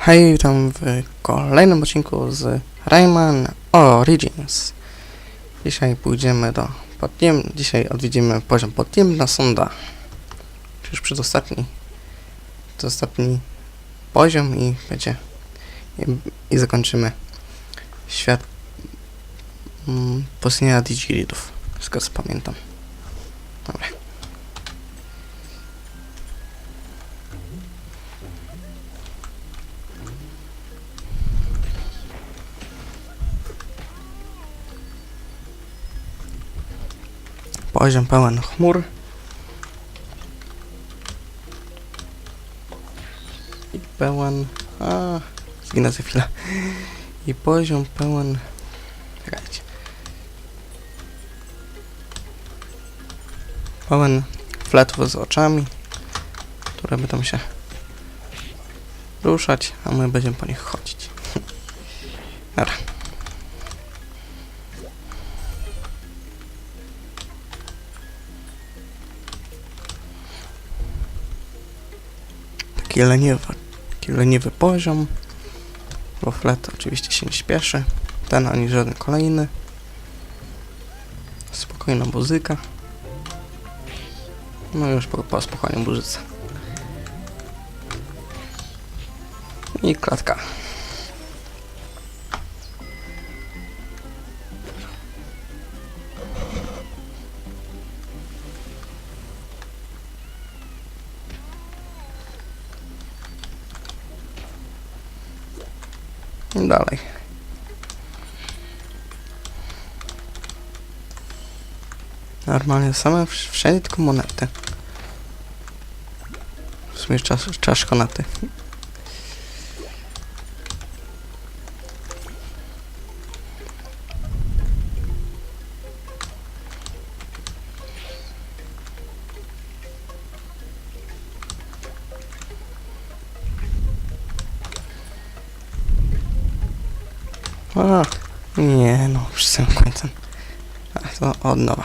Hej, witam w kolejnym odcinku z Rayman Origins. Dzisiaj pójdziemy do podniem... Dzisiaj odwiedzimy poziom podniebna sonda. Już przedostatni. To ostatni poziom i będzie... I, i zakończymy świat mm, postnienia Digiridów. Z tego co pamiętam. Dobra. Poziom pełen chmur. I pełen... A, zginę za chwilę. I poziom pełen... Czekajcie. Pełen fletów z oczami, które będą się ruszać, a my będziemy po nich chodzić. Taki leniwy, poziom, bo flet oczywiście się nie śpieszy, ten ani żaden kolejny. Spokojna muzyka. No już po, po spokojnej muzyce. I klatka. I dalej. Normalnie same wsz- wszędzie tylko monety. W sumie czas, czaszkonaty. Nie no, już z końcem. A, to od nowa.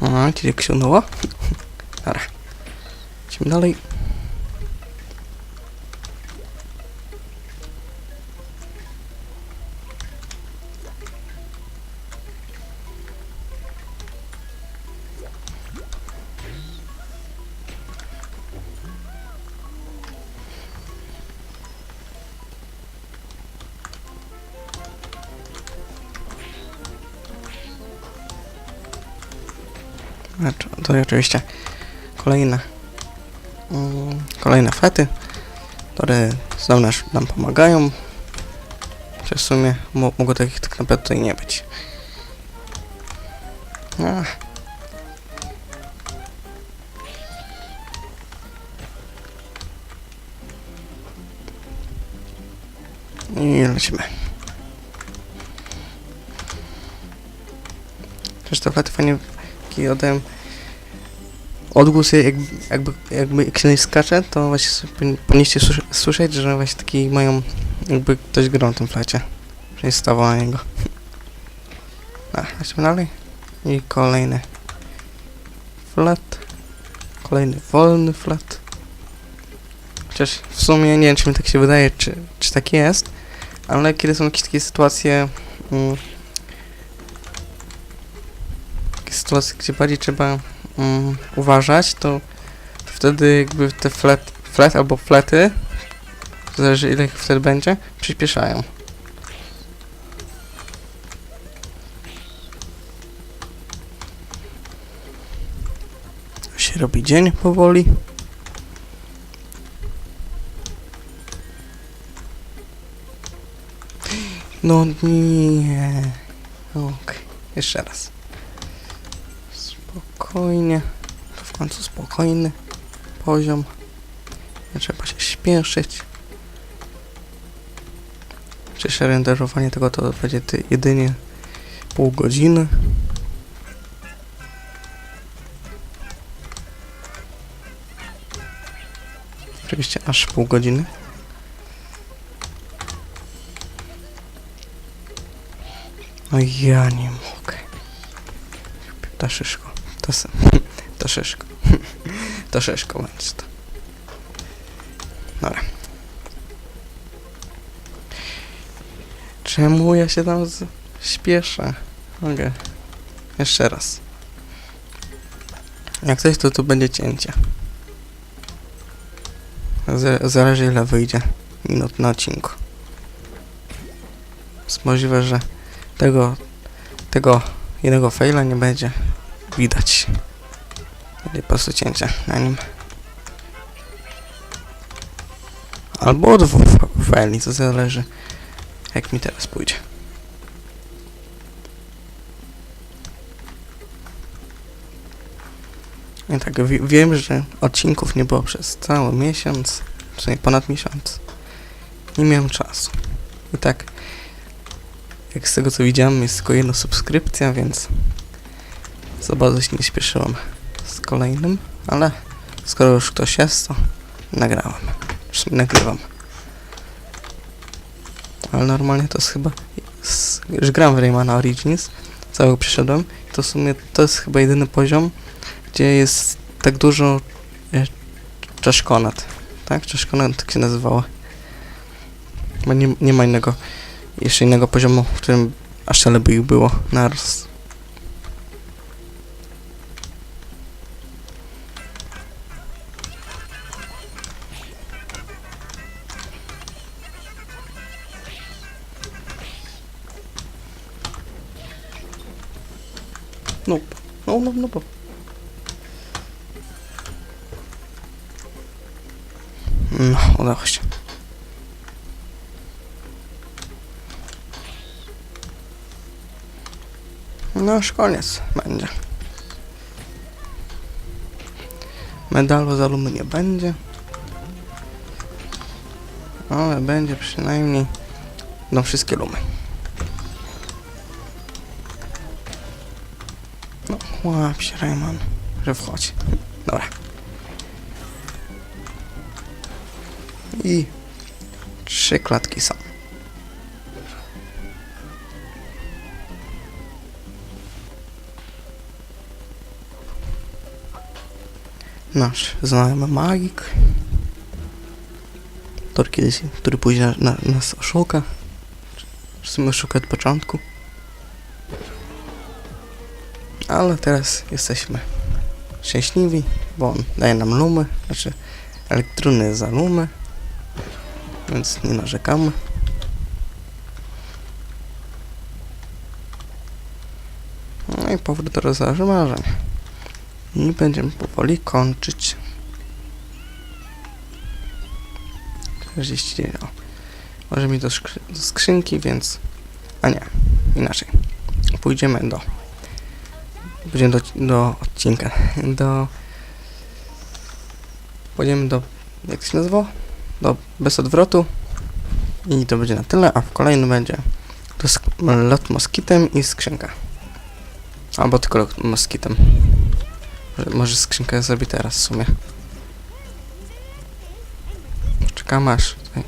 A, czyli książęło? Idźmy dalej. Znaczy, To oczywiście kolejne mm, kolejne fety, które znowu nam pomagają. Czy w sumie mo mogło takich tak naprawdę tutaj nie być. Ach. I lecimy. Te fety fajnie oddają odgłos jakby, jakby, jakby jak się nich skacze, to właśnie powinniście słysz- słyszeć, że właśnie taki mają, jakby ktoś grał na tym flecie. Że stawał na niego. A, lecimy dalej. I kolejny flet. Kolejny wolny flet. Chociaż w sumie nie wiem, czy mi tak się wydaje, czy, czy tak jest, ale kiedy są jakieś takie sytuacje, mm, takie sytuacje, gdzie bardziej trzeba mm, uważać, to wtedy jakby te flet, flet albo flety, zależy ile ich wtedy będzie, przyspieszają. Się robi dzień powoli. No nie. Okej, jeszcze raz spokojnie. W końcu spokojny poziom. Nie trzeba się śpieszyć. Przecież renderowanie tego to będzie ty jedynie pół godziny. Oczywiście aż pół godziny. No ja nie mogę. Ptaszyszko. To, to szyszko. To szyszko będzie to. Dobra. Czemu ja się tam z... śpieszę? Mogę. Jeszcze raz. Jak coś, to tu będzie cięcie. Zależy ile wyjdzie minut na odcinku. Jest możliwe, że tego, tego jednego faila nie będzie widać. Będzie po prostu cięcie na nim. Albo od faili, to zależy jak mi teraz pójdzie. I tak, wi- wiem, że odcinków nie było przez cały miesiąc, czy nie ponad miesiąc. Nie miałem czasu. I tak, jak z tego co widziałem, jest tylko jedna subskrypcja, więc za bardzo się nie śpieszyłem z kolejnym, ale skoro już ktoś jest, to nagrałem. Czy nagrywam. Ale normalnie to jest chyba... Już gram w Raymana Origins, całego przeszedłem. To w sumie to jest chyba jedyny poziom, gdzie jest tak dużo e, czaszkonat. Tak? Czaszkonat tak się nazywało. Bo nie, nie ma innego, jeszcze innego poziomu, w którym aż tyle by ich było naraz. No, no, no, no, bo. No, udało się. No już koniec będzie. Medalu za lumy nie będzie. Ale będzie przynajmniej no wszystkie lumy. No łap się Rayman, że wchodź. Dobra. I trzy klatki są. Nasz znajomy magik, który kiedyś, który później na, nas oszuka. W sumie oszuka od początku. Ale teraz jesteśmy szczęśliwi, bo on daje nam lumy, znaczy elektrony za lumy, więc nie narzekamy. No i powrót do rozważu. I będziemy powoli kończyć. 49. O. Może mi do, skrzy do skrzynki, więc... A nie, inaczej. Pójdziemy do... Pójdziemy do, do odcinka. Do... Pójdziemy do... Jak się nazywało? Do bez odwrotu. I to będzie na tyle, a w kolejnym będzie to sk- lot moskitem i skrzynka. Albo tylko lot moskitem. Może, może skrzynkę zrobię teraz w sumie. Czekam aż tutaj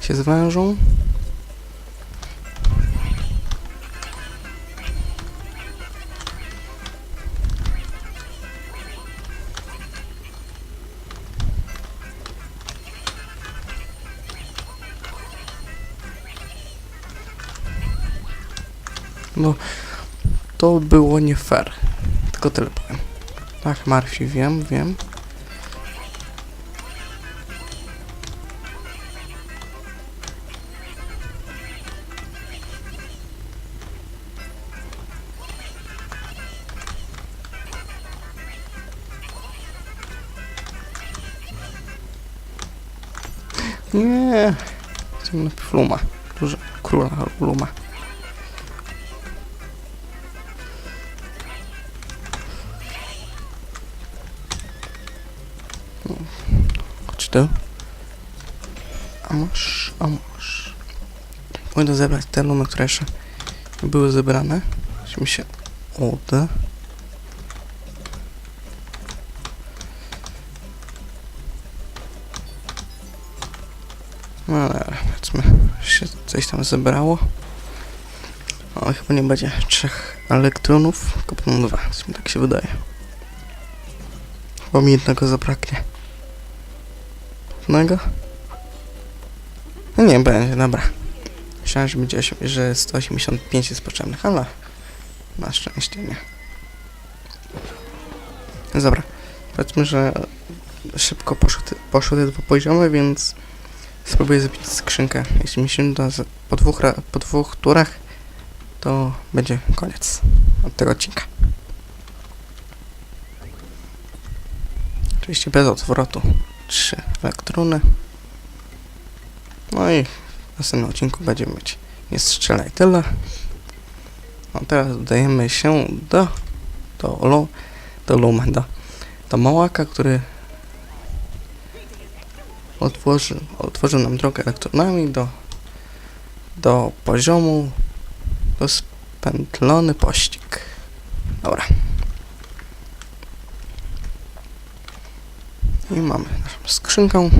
się zwężą. No, to było nie fair. Tylko tyle powiem. Tak, Marfi, wiem, wiem. Nie. Chciałbym najpierw Luma. Duże, króla Luma. A masz, a masz. Pójdę zebrać te lumy, które jeszcze były zebrane. Jeśli się uda. No ale powiedzmy, się coś tam zebrało. O, chyba nie będzie trzech elektronów, tylko będą dwa, mi tak się wydaje. Bo mi jednego zabraknie. Jednego? No nie, będzie, dobra. Myślałem, że będzie, że 185 jest potrzebnych, ale na szczęście nie. No Dobra, powiedzmy, że szybko poszły te, poszły te dwa poziomy, więc spróbuję zabić skrzynkę. Jeśli mi się uda po dwóch, po dwóch turach, to będzie koniec od tego odcinka. Oczywiście bez odwrotu. Trzy elektrony. No i w następnym odcinku będziemy mieć nie strzelaj tyle. A teraz dodajemy się do do, lo, do Lumenda. Do Małaka, który otworzy, otworzył nam drogę elektronami do, do poziomu to spętlony pościg. Dobra. I mamy naszą skrzynkę.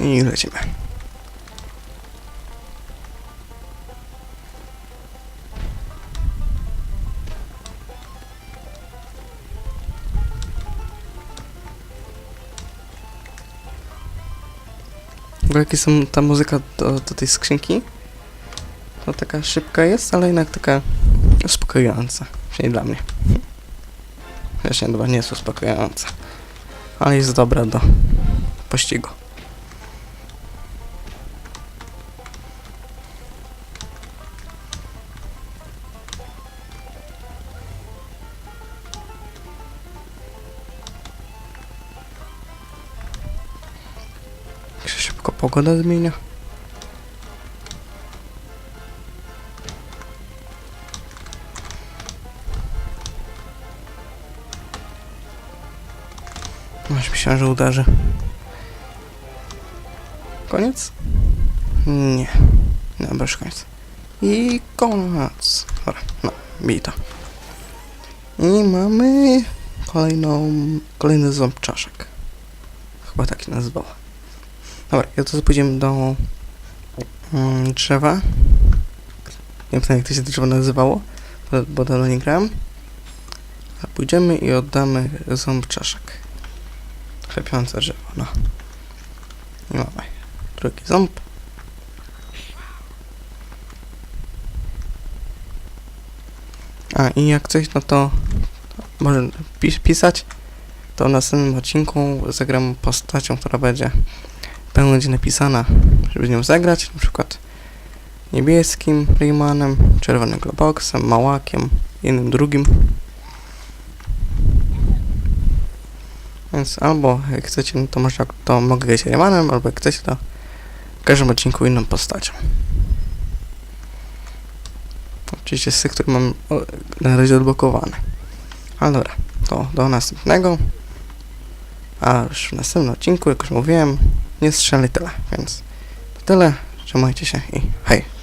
I lecimy. Ogóle jakie są ta muzyka do, do tej skrzynki? To taka szybka jest, ale jednak taka uspokojąca. Przynajmniej dla mnie. Zresztą chyba nie jest uspokojąca. Ale jest dobra do pościgu. Pogoda zmienia. Aż myślałem, że uderzy. Koniec? Nie. Dobra, już koniec. I koniec. Dobra, no, bij to. I mamy kolejną, kolejny ząb czaszek. Chyba tak się nazywało. Dobra, ja to pójdziemy do mm, drzewa. Nie wiem, jak to się drzewo nazywało, bo, bo dawno nie grałem. A pójdziemy i oddamy ząb czaszek. Chlepiące drzewo, no. I mamy drugi ząb. A i jak coś, no to może pis pisać, to w następnym odcinku zagram postacią, która będzie będzie napisana, żeby z nią zagrać, na przykład niebieskim Raymanem, czerwonym Globoxem, Małakiem, jednym drugim. Więc albo jak chcecie, no to może to mogę grać Raymanem, albo jak chcecie, to w każdym odcinku inną postacią. Oczywiście z tych, które mam na razie odblokowane. Ale dobra, to do następnego. A już w następnym odcinku, jak już mówiłem, strzelaj tyle, więc to tyle. Trzymajcie się i hej!